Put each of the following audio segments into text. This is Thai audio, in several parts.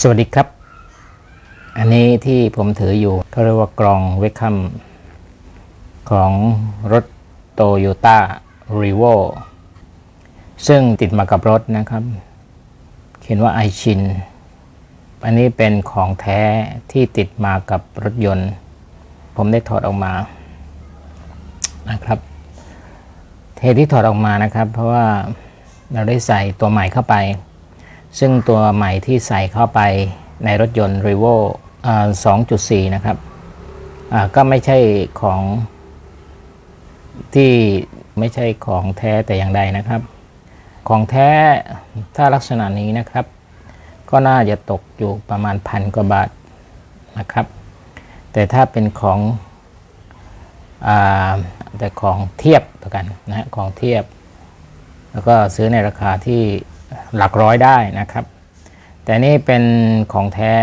สวัสดีครับ อันนี้ที่ผมถืออยู่เขาเรียกว่ากรองเวคัมของรถโตโยต้ารีโวซึ่งติดมากับรถนะครับ เขียนว่าไอชิน อันนี้เป็นของแท้ที่ติดมากับรถยนต์ ผมได้ถอดออกมานะครับเทที่ถอดออกมานะครับ เพราะว่าเราได้ใส่ตัวใหม่เข้าไป ซึ่งตัวใหม่ที่ใส่เข้าไปในรถยนต์ r e v o อ่2.4 นะครับก็ไม่ใช่ของที่ไม่ใช่ของแท้แต่อย่างใดนะครับ ของแท้ถ้าลักษณะนี้นะครับ ก็น่าจะตกอยู่ประมาณพันกว่าบาทนะครับ แต่ถ้าเป็นของอแต่ของเทียบตัวกันนะฮะของเทียบ แล้วก็ซื้อในราคาที่ หลักร้อยได้นะครับ แต่นี่เป็นของแท้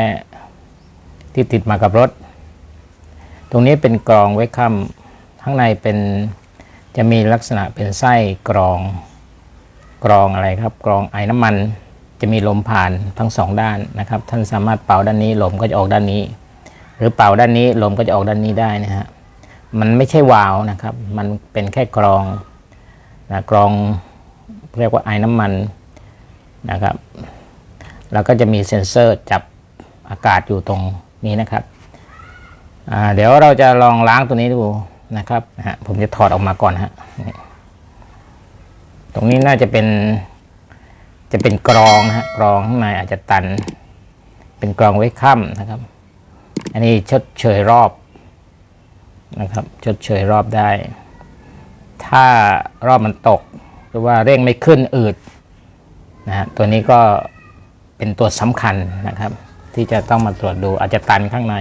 ที่ติดมากับรถ ตรงนี้เป็นกรองไว้ค้ำข้างในเป็นจะมีลักษณะเป็นไส้กรองกรองอะไรครับ กรองไอ้น้ำมันจะมีลมผ่านทั้งสองด้านนะครับ ท่านสามารถเป่าด้านนี้ลมก็จะออกด้านนี้ หรือเป่าด้านนี้ลมก็จะออกด้านนี้ได้นะฮะมันไม่ใช่วาล์วนะครับ มันเป็นแค่กรองนะกรองเรียกว่าไอ้น้ำมัน นะครับ แล้วก็จะมีเซ็นเซอร์จับอากาศอยู่ตรงนี้นะครับ เดี๋ยวเราจะลองล้างตัวนี้ดูนะครับนะฮะผมจะถอดออกมาก่อนฮะตรงนี้น่าจะเป็น จะเป็นกรองนะฮะกรองข้างในอาจจะตัน เป็นกรองไว้ค่ำนะครับ อันนี้ชดเชยรอบนะครับ ชดเชยรอบได้ ถ้ารอบมันตก หรือว่าเร่งไม่ขึ้นอืด นะฮะตัวนี้ก็เป็นตัวสำคัญนะครับ ที่จะต้องมาตรวจดูอาจจะตันข้างใน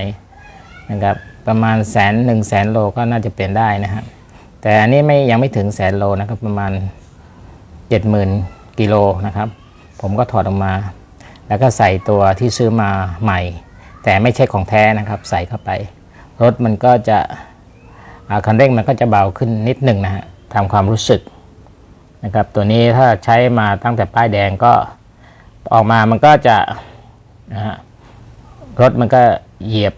นะครับประมาณแสนหนึ่งแสนโลก็น่าจะเป็นได้นะฮะแต่อันนี้ไม่ยังไม่ถึงแสนโลนะครับประมาณเจ็ดหมื่นกิโลนะครับ ผมก็ถอดออกมา แล้วก็ใส่ตัวที่ซื้อมาใหม่ แต่ไม่ใช่ของแท้นะครับ ใส่เข้าไป รถมันก็จะคันเร่งมันก็จะเบาขึ้นนิดหนึ่งนะฮะตามความรู้สึก นะครับ ตัวนี้ถ้าใช้มาตั้งแต่ป้ายแดงก็ออกมามันก็จะนะฮะรถมันก็เหยียบ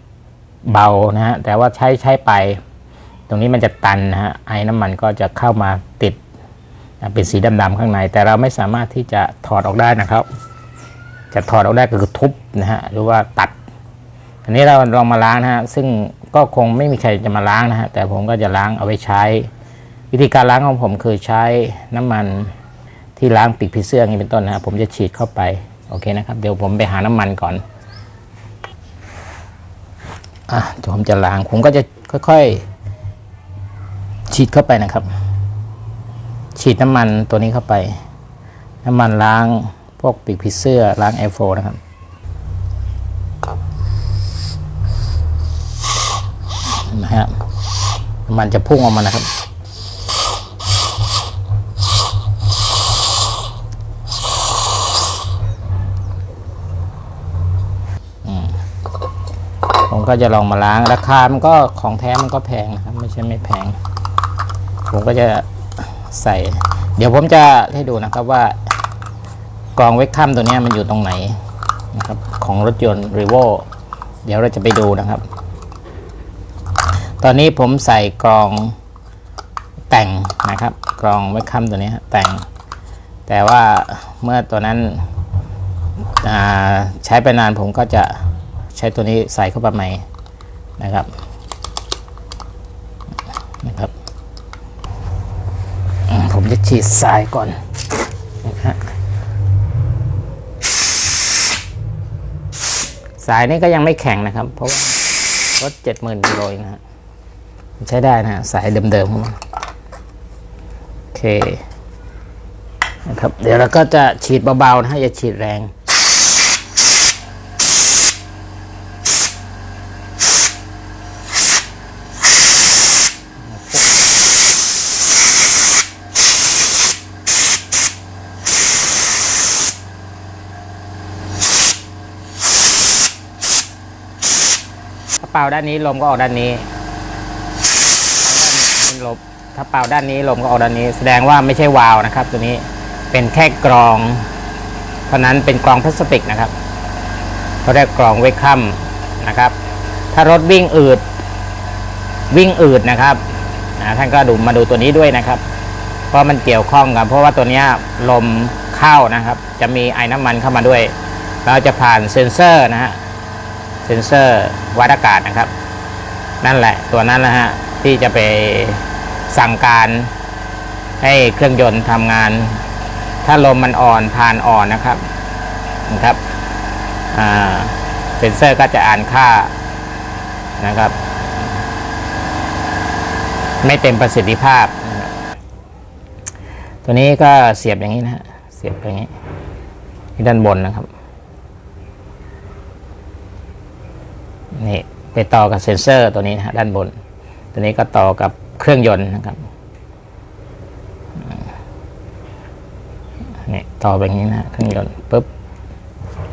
เบานะฮะแต่ว่าใช้ใช้ไป ตรงนี้มันจะตันนะฮะไอ้น้ำมันก็จะเข้ามาติดนะเป็นสีดำๆข้างใน แต่เราไม่สามารถที่จะถอดออกได้นะครับ จะถอดออกได้ก็คือทุบนะฮะหรือว่าตัด อันนี้เราลองมาล้างนะฮะซึ่งก็คงไม่มีใครจะมาล้างนะฮะแต่ผมก็จะล้างเอาไว้ใช้ วิธีการล้างของผมคือใช้น้ำมันที่ล้างปีกผีเสื้ออย่างนี้เป็นต้นนะครับผมจะฉีดเข้าไปโอเคนะครับ เดี๋ยวผมไปหาน้ำมันก่อนอะเดี๋ยวผมจะล้างผมก็จะค่อยๆ ฉีดเข้าไปนะครับ ฉีดน้ำมันตัวนี้เข้าไป น้ำมันล้างพวกปีกผีเสื้อล้างแอร์โฟนะครับนไหมครับมันจะพุ่งออกมานะครับ ผมก็จะลองมาล้างราคา มันก็ของแท้มันก็แพงนะครับ ไม่ใช่ไม่แพง ผมก็จะใส่ เดี๋ยวผมจะให้ดูนะครับว่ากรองเวกคัมตัวนี้มันอยู่ตรงไหนนะครับของรถยนต์รีโวเดี๋ยวเราจะไปดูนะครับ ตอนนี้ผมใส่กรองแต่งนะครับกรองเวกคัมตัวนี้แต่ง แต่ว่าเมื่อตัวนั้นใช้ไปนานผมก็จะ ช้ตัวนี้ใส่เข้าไปใหม่นะครับนะครับ ผมจะฉีดทรายก่อนนะฮะสายนี่ก็ยังไม่แข็งนะครับ เพราะว่ารถเจ็ดหมื่นกิโลนะฮะใช้ได้นะฮะสายเดิมๆของมันโอเคนะครับ เดี๋ยวเราก็จะฉีดเบาๆนะฮะอย่าฉีดแรง เป่าด้านนี้ลมก็ออกด้านนี้ด้านลมถ้าเป่าด้านนี้ลมก็ออกด้านนี้ แสดงว่าไม่ใช่วาล์วนะครับ ตัวนี้เป็นแค่กรองเท่านั้นเป็นกรองพลาสติกนะครับเขาเรียกกรองไว้ค่ำนะครับ ถ้ารถวิ่งอืดวิ่งอืดนะครับท่านก็ดูมาดูตัวนี้ด้วยนะครับ เพราะมันเกี่ยวข้องกับเพราะว่าตัวนี้ลมเข้านะครับ จะมีไอ้น้ำมันเข้ามาด้วย เราจะผ่านเซ็นเซอร์นะฮะ เซ็นเซอร์วัดอากาศนะครับ นั่นแหละตัวนั้นนะฮะที่จะไปสั่งการให้เครื่องยนต์ทำงาน ถ้าลมมันอ่อนผ่านอ่อนนะครับนะครับเซ็นเซอร์ก็จะอ่านค่านะครับ ไม่เต็มประสิทธิภาพนะครับตัวนี้ก็เสียบอย่างนี้นะฮะเสียบอย่างนี้ที่ด้านบนนะครับ นี่ไปต่อกับเซ็นเซอร์ตัวนี้นะฮะด้านบน ตัวนี้ก็ต่อกับเครื่องยนต์นะครับนี่ต่อแบบนี้นะเครื่องยนต์ปุ๊บ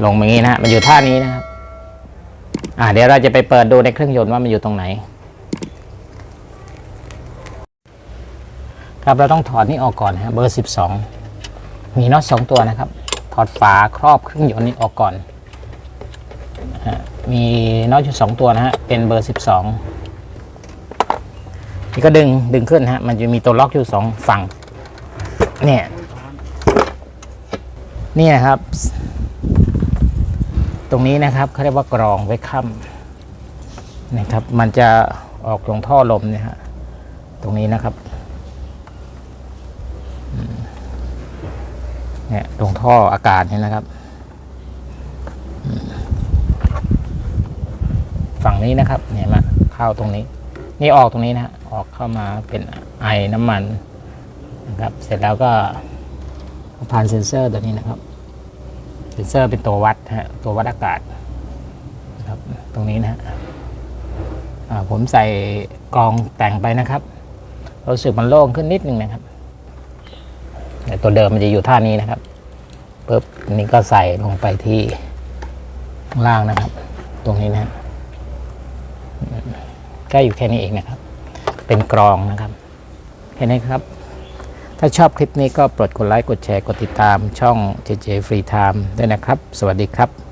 ลงแบบนี้นะมันอยู่ท่านี้นะครับ อ่าเดี๋ยวเราจะไปเปิดดูในเครื่องยนต์ว่ามันอยู่ตรงไหน ครับเราต้องถอดนี่ออกก่อนนะฮะเบอร์สิบสองมีน็อตสองตัวนะครับ ถอดฝาครอบเครื่องยนต์นี้ออกก่อน มีน็อตอยู่สองตัวนะฮะ เป็นเบอร์สิบสองนี่ก็ดึงดึงขึ้นฮะ มันจะมีตัวล็อกอยู่สองฝั่ง เนี่ยนี่นะครับ ตรงนี้นะครับเขาเรียกว่ากรองไว้ค่ำนะครับ มันจะออกลงท่อลมเนี่ยฮะ ตรงนี้นะครับเนี่ยลงท่ออากาศเนี่ยนะครับ ฝั่งนี้นะครับเห็นไหมเข้าตรงนี้ นี่ออกตรงนี้นะฮะออกเข้ามาเป็นไอน้ำมันนะครับเสร็จแล้วก็ผ่านเซ็นเซอร์ตัวนี้นะครับ เซ็นเซอร์เป็นตัววัดฮะตัววัดอากาศนะครับตรงนี้นะฮะผมใส่กองแต่งไปนะครับรู้สึกมันโล่งขึ้นนิดนึงนะครับแต่ตัวเดิมมันจะอยู่ท่านี้นะครับปุ๊บนี้ก็ใส่ลงไปที่ข้างล่างนะครับ ตรงนี้นะ ฮะก็อยู่แค่นี้เองนะครับ เป็นกรองนะครับแค่นี้ครับ ถ้าชอบคลิปนี้ก็โปรดกดไลค์กดแชร์กดติดตามช่อง JJ Free Time ด้วยนะครับ สวัสดีครับ